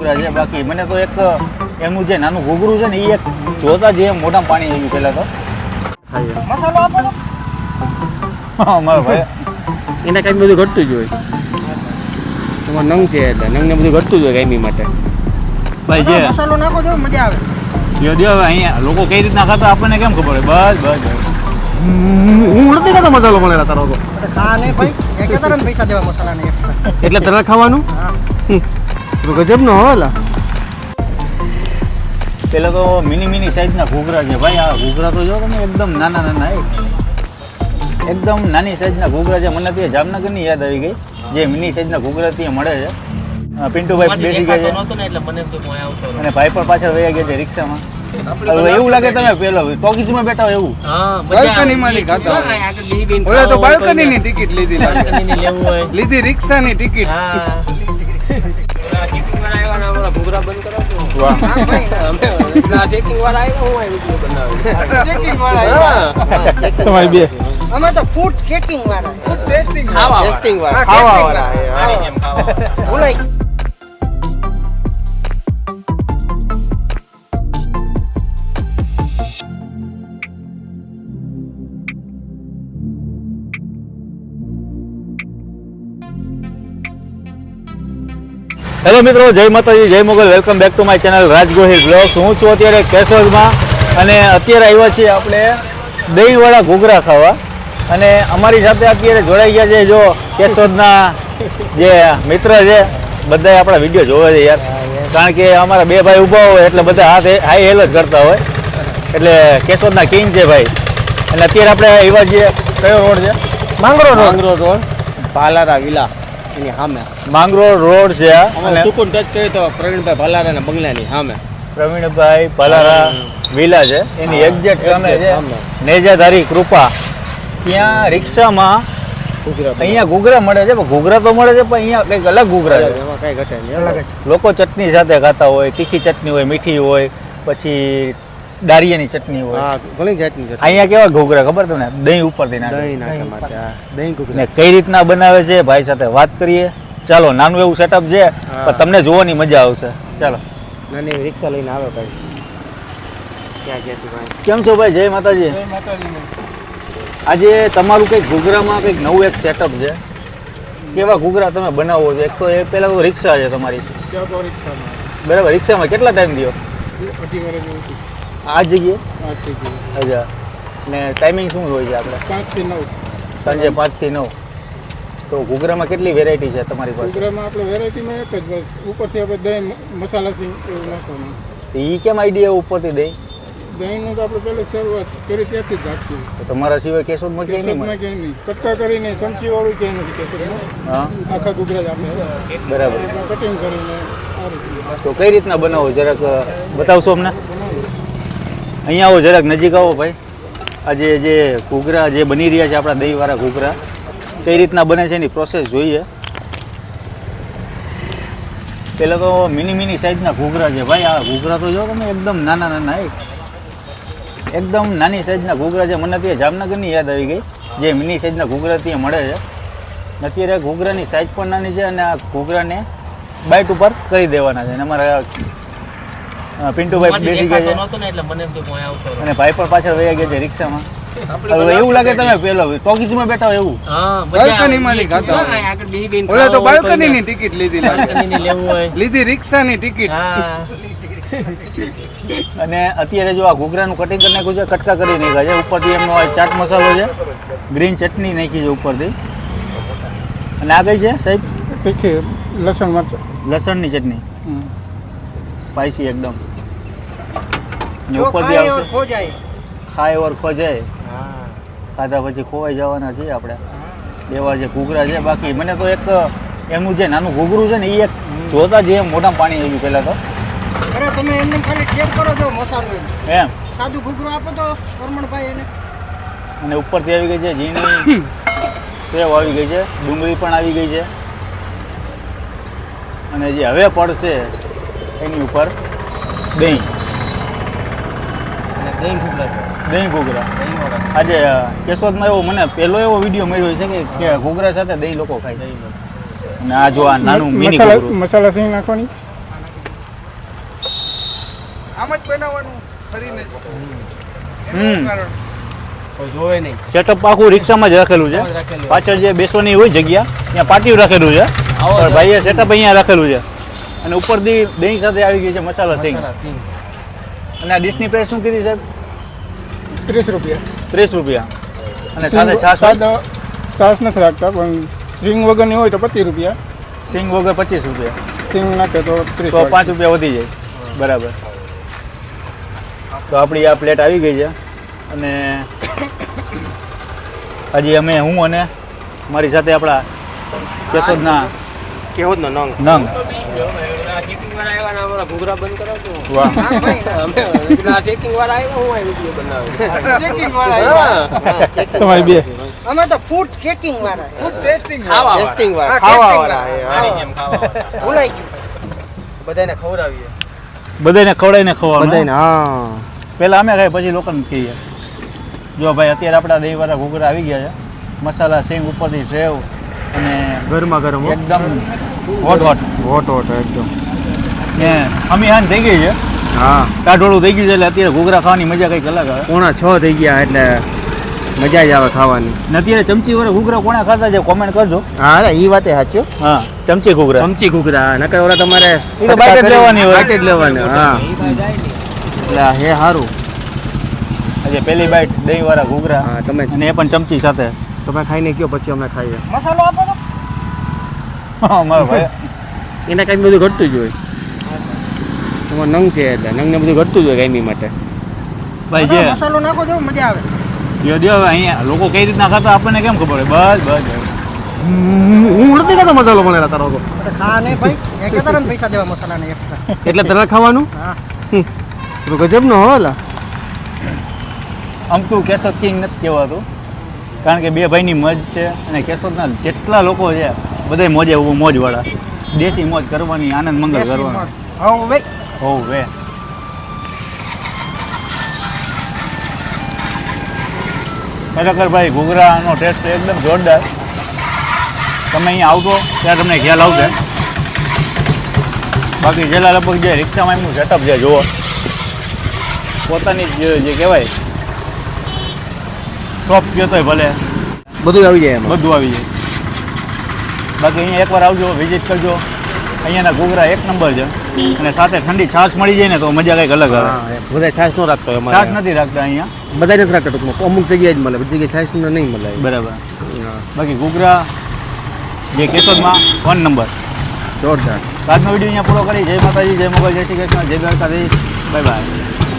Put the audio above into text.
ઘૂઘરા છે બાકી મને તો એક એમનું જે નાનું ઘૂઘરું છે ને એ એક જોતા જે મોટા પાણી આવ્યું પહેલાં તો. મસાલો આપો તો ભાઈ એને કાંઈ બધું ઘટતું જ હોય. તમારે નંગ છે એટલે નંગને બધું ઘટતું જ હોય કાયમી માટે. ભાઈ જે મસાલો નાખો જો મજા આવે. જો દે હવે અહીંયા લોકો કઈ રીતના ખાતા આપણને કેમ ખબર હોય? બસ બસ. હું નથી કહેતો મસાલો મળેલા તારો તો. ખા નહીં ભાઈ. એક પૈસા દેવા મસાલા નહીં એટલે તને ખાવાનું? હા. તો ગજબ નો હોલા પેલા તો મિની મિની સાઈઝના ઘૂઘરા છે ભાઈ. આ ઘૂઘરા તો જો તમે એકદમ નાના નાના એકદમ નાની સાઈઝના ઘૂઘરા છે. મને જામનગર જામનગરની યાદ આવી ગઈ. જે મિની સાઈઝના ઘૂઘરા ત્યાં મળે છે. પિન્ટુભાઈ બેસી ગયા છે. અને ભાઈ પણ પાછળ વયા ગયા છે રિક્ષામાં. હવે એવું લાગે તમે પેલો ટોકીઝમાં બેઠા હોય એવું. બાલ્કનીમાંથી ખાતા હોય. ઓલે તો બાલ્કનીની ટિકિટ લીધી લીધી લીધી રિક્ષાની ટિકિટ વાળા તમારી બે અમે તો ફૂડ ચેકિંગ વાળા ફૂડ ટેસ્ટિંગ ટેસ્ટિંગ હા, ખાવા testing. વાળા ભૂલાઈ હેલો મિત્રો જય માતાજી જય Mogal. Welcome back to my channel Raj Gohil blogs હું છું અત્યારે કેશોદમાં અને અત્યારે આવ્યા છીએ આપણે દહીંવાળા ઘૂઘરા ખાવા. અને અમારી સાથે અત્યારે જોડાઈ ગયા છે જો કેશોદના જે મિત્ર છે બધાય આપણા વીડિયો જોવે છે યાર. કારણ કે અમારા બે ભાઈ ઊભા હોય એટલે બધા હાથ હાઈ હેલ જ કરતા હોય. એટલે કેશોદના કિંગ છે ભાઈ. અને અત્યારે આપણે આવ્યા છીએ કયો રોડ છે? Mangro road. Mangro road. Palara villa. એની સામે. માંગરોળ રોડ છે અને સુકુન ટચ કરી તો પ્રવીણભાઈ ભાલારાના બંગલાની સામે. પ્રવીણભાઈ ભલારા વિલા છે. એની એક્ઝેક્ટ સામે છે. નેજાધારી કૃપા. ત્યાં રિક્ષામાં અહીંયા ઘૂઘરા મળે છે પણ ઘૂઘરા તો મળે છે પણ અહીંયા કંઈક અલગ ઘૂઘરા છે. એમાં કાંઈ નહીં લોકો ચટણી સાથે ખાતા હોય તીખી ચટણી હોય મીઠી હોય પછી દારિયાની ચટણી હોય. હા ઘણી જાતની ચટણી. અહીંયા કેવા ઘૂઘરા ખબર તમને? દહીં ઉપરથી નાખે. દહીં નાખે માટે હા. દહીં ને કઈ રીતના બનાવે છે ભાઈ સાથે વાત કરીએ. ચાલો નાનું એવું સેટઅપ છે પણ તમને જોવાની મજા આવશે. ચાલો. નાની રિક્ષા લઈને આવે ભાઈ. ક્યાં ક્યાંથી ભાઈ? કેમ છો ભાઈ? જય માતાજી. આજે તમારું કંઈક ઘૂઘરામાં કંઈક નવું એક સેટઅપ છે. કેવા ઘૂઘરા તમે બનાવો છો? એક તો એ પહેલાં તો રિક્ષા છે તમારી. બરાબર રિક્ષામાં કેટલા ટાઈમ દો આ જગ્યાએ? અચ્છા. ને ટાઈમિંગ શું હોય છે આપણે? પાંચથી નવ. સાંજે પાંચથી નવ. તો ઘૂઘરામાં કેટલી વેરાયટી છે તમારી પાસે? ઘૂઘરામાં આપણે વેરાયટીમાં એક જ બસ. ઉપરથી આપણે દહીં મસાલા સિંગ એવું નાખવાનું. એ કેમ આઈડિયા ઉપરથી દહીં? દહીંનું તો આપણે પહેલે શરૂઆત કરી ત્યાંથી જ રાખીએ. તમારા સિવાય કેશોદમાં ક્યાંય નહીં ક્યાંય નહીં. કટકા કરીને ચમચી વાળું ક્યાંય નથી કેશોદમાં હા. આખા ઘૂઘરા જ આપણે બરાબર. કટિંગ કરીને તો કઈ રીતના બનાવો? જરાક બતાવશો અમને? અહીંયા આવો જરાક નજીક આવો ભાઈ. આજે જે ઘૂઘરા જે બની રહ્યા છે આપણા દહીંવાળા ઘૂઘરા, કઈ રીતના બને છે એની પ્રોસેસ જોઈએ. પહેલાં તો મિની મિની સાઈઝના ઘૂઘરા છે ભાઈ. આ ઘૂઘરા તો જો તમે એકદમ નાના નાના એકદમ નાની સાઈઝના ઘૂઘરા છે. મને ત્યાં જામનગરની યાદ આવી ગઈ. જે મિની સાઈઝના ઘૂઘરા ત્યાં મળે છે. અત્યારે ઘૂઘરાની સાઈઝ પણ નાની છે અને આ ઘૂઘરાને બાઇટ ઉપર કરી દેવાના છે. અને અમારા પિન્ટુભાઈ બેસી ગયા છે. અને ભાઈ પણ પાછળ વયા ગયા છે રિક્ષામાં. એવું લાગે તમે પેલો ટોકીઝમાં બેઠા હોય એવું. બાલ્કનીમાંથી ખાતા ઓલે તો બાલ્કનીની ટિકિટ લીધી લીધી રિક્ષા રિક્ષાની ટિકિટ. અને અત્યારે જો આ ઘૂઘરાનું કટિંગ કરી નાખ્યું છે કટકા કરી નાખ્યા છે. ઉપરથી એમનો ચાટ મસાલો છે. ગ્રીન ચટણી નાખી છે ઉપરથી. અને આ કઈ છે સાહેબ? તીખી લસણ મરચાં. લસણની ચટણી. હમ. સ્પાઇસી એકદમ. ઉપરથી ખાય ઓર આવશે ખાય ઓર ખોજાય. ખાધા પછી ખોવાઈ જવાના છીએ આપણે. દેવા જે ઘૂઘરા છે બાકી મને તો એક એમનું જે નાનું ઘૂઘરું છે ને એ એક જોતા જે મોટા પાણી આવ્યું પહેલાં તો. અરે તમે એમને ખાલી ચેક કરો છો મસાલો એમ. એમ. સાદું ઘૂઘરું આપો તો પરમણભાઈ એને. અને ઉપરથી આવી ગઈ છે ઝીણી. સેવ આવી ગઈ છે ડુંગળી પણ આવી ગઈ છે. અને જે હવે પડશે એની ઉપર દહીં. દહીં ઘૂઘરા દહીં ઘૂઘરા આજે કેશોદમાં એવો મને પહેલો એવો વીડિયો મળ્યો છે કે- કે ઘૂઘરા સાથે દહીં લોકો ખાય અને આ જો આ નાનું મિની મસાલા સિંગ નાખવાની? આમ જ બનાવવાનું ફરીને. હમ. જોવે નહીં. સેટઅપ આખું રિક્ષામાં જ રાખેલું છે. પાછળ જે બેસવાની હોય જગ્યા ત્યાં પાટિયું રાખેલું છે. ભાઈએ સેટઅપ અહીંયા રાખેલું છે. અને ઉપરથી દહીં સાથે આવી ગઈ છે મસાલા સિંગ. અને આ ડીશની પ્રાઇસ શું કીધી સાહેબ? ત્રીસ રૂપિયા. ત્રીસ રૂપિયા. અને સાથે છાશ હોય? છાશ નથી રાખતા પણ સ્ટ્રિંગ વગરની હોય તો પચીસ રૂપિયા. સિંગ વગર પચીસ રૂપિયા. સિંગ નાખે તો ત્રીસ તો પાંચ રૂપિયા વધી જાય. બરાબર. તો આપણી આ પ્લેટ આવી ગઈ છે. અને હજી અમે હું અને મારી સાથે આપણા કેશોદના કેવો જ નંગ. નંગ. અમારા ઘૂઘરા બંધ કરાવજો. વાહ. ભાઈ. અમે ચેકિંગ વાળા આવ્યા હું આ વિડિયો બનાવ્યો ચેકિંગ વાળા આવ્યા. તમારી બે. અમે તો ફૂડ ચેકિંગ વાળા. ફૂડ ટેસ્ટિંગ ખાવા ટેસ્ટિંગ વાળા. ખાવા વાળા. હા. જેમ ખાવા વાળા ભૂલાઈ ગયું. બધાને ખવડાવીએ. બધાને ખવડાવીને ખવાનું હા? પહેલાં અમે ખાઈ પછી લોકોને કહીએ. જો ભાઈ અત્યારે આપણા દહીંવાળા ઘૂઘરા આવી ગયા છે. મસાલા સિંગ ઉપરથી સેવ અને ગરમા ગરમ એકદમ હોટ હોટ હોટ હોટ એકદમ. અમી હાન થઈ ગઈ છે. હા. કાઢોળું થઈ ગયું છે એટલે અત્યારે ઘૂઘરા ખાવાની મજા કંઈક અલગ આવે. પોણા છ થઈ ગયા એટલે મજા જ આવે ખાવાની. અત્યારે ચમચી વડે ઘૂઘરા કોણે ખાતા છે કોમેન્ટ કરજો. હા અરે એ વાતે સાચી હા. ચમચી ઘૂઘરા. ચમચી ઘૂઘરા નકર ઓલા તમારે ઈ બાઈટ લેવાની હોય. બાઈટ લેવાની હા. એટલે હે સારું આજે પહેલી બાઈટ દહીં વાળા ઘૂઘરા હા તમે અને એ પણ ચમચી સાથે. તમે ખાઈને કયો પછી અમે ખાઈએ. મસાલો આપો તો. મારો ભાઈ એને કઈ બધું ઘટતું જ હોય. તમારે નંગ છે એટલે નંગને બધું ઘટતું જ હોય કાયમી માટે. ભાઈ જે મસાલો નાખો જો મજા આવે. જો જો અહીંયા લોકો કઈ રીતના ખાતા આપણને કેમ ખબર હોય? બસ બસ હું નથી ખાતો મસાલો મળે તારો તો. એટલે ખા નહીં ભાઈ. એ કહેતા ને પૈસા દેવા મસાલાને. એટલે તને ખાવાનું? હા. તો ગજબ નો હોલા આમ તું કેશોદ કિંગ નથી કહેવાતું. કારણ કે બે ભાઈની મોજ છે અને કેશોદના જેટલા લોકો છે બધા મોજે મોજવાળા. દેશી મોજ કરવાની આનંદ મંગળ કરવાનો. હા ભાઈ. હોવ ખરેખર ભાઈ ઘૂઘરાનો ટેસ્ટ એકદમ જોરદાર. તમે અહીંયા આવજો ત્યારે તમને ખ્યાલ આવશે. બાકી જેલા લગભગ જે રિક્ષામાં એમનું સેટઅપ છે જુઓ. પોતાની જ જે કહેવાય શોપ કહેતોય ભલે. બધું આવી જાય બધું આવી જાય. બાકી અહીંયા એકવાર આવજો વિઝિટ કરજો. અહીંયાના ઘૂઘરા એક નંબર છે. અને સાથે ઠંડી છાશ મળી જાય ને તો મજા કંઈક અલગ આવે. બધા છાશ નો રાખતો છાશ નથી રાખતા અહીંયા. બધા નથી રાખતા ટૂંકમાં. અમુક જગ્યાએ જ મળે બધી જગ્યાએ છાશ નહીં મળે. બરાબર. બાકી ઘૂઘરા જે કેશોદમાં વન નંબર જોરદાર. આજનો વીડિયો અહીંયા પૂરો કરી જય માતાજી જય મોગલ જય શ્રી કૃષ્ણ જય દ્વારકાધીશ. Bye bye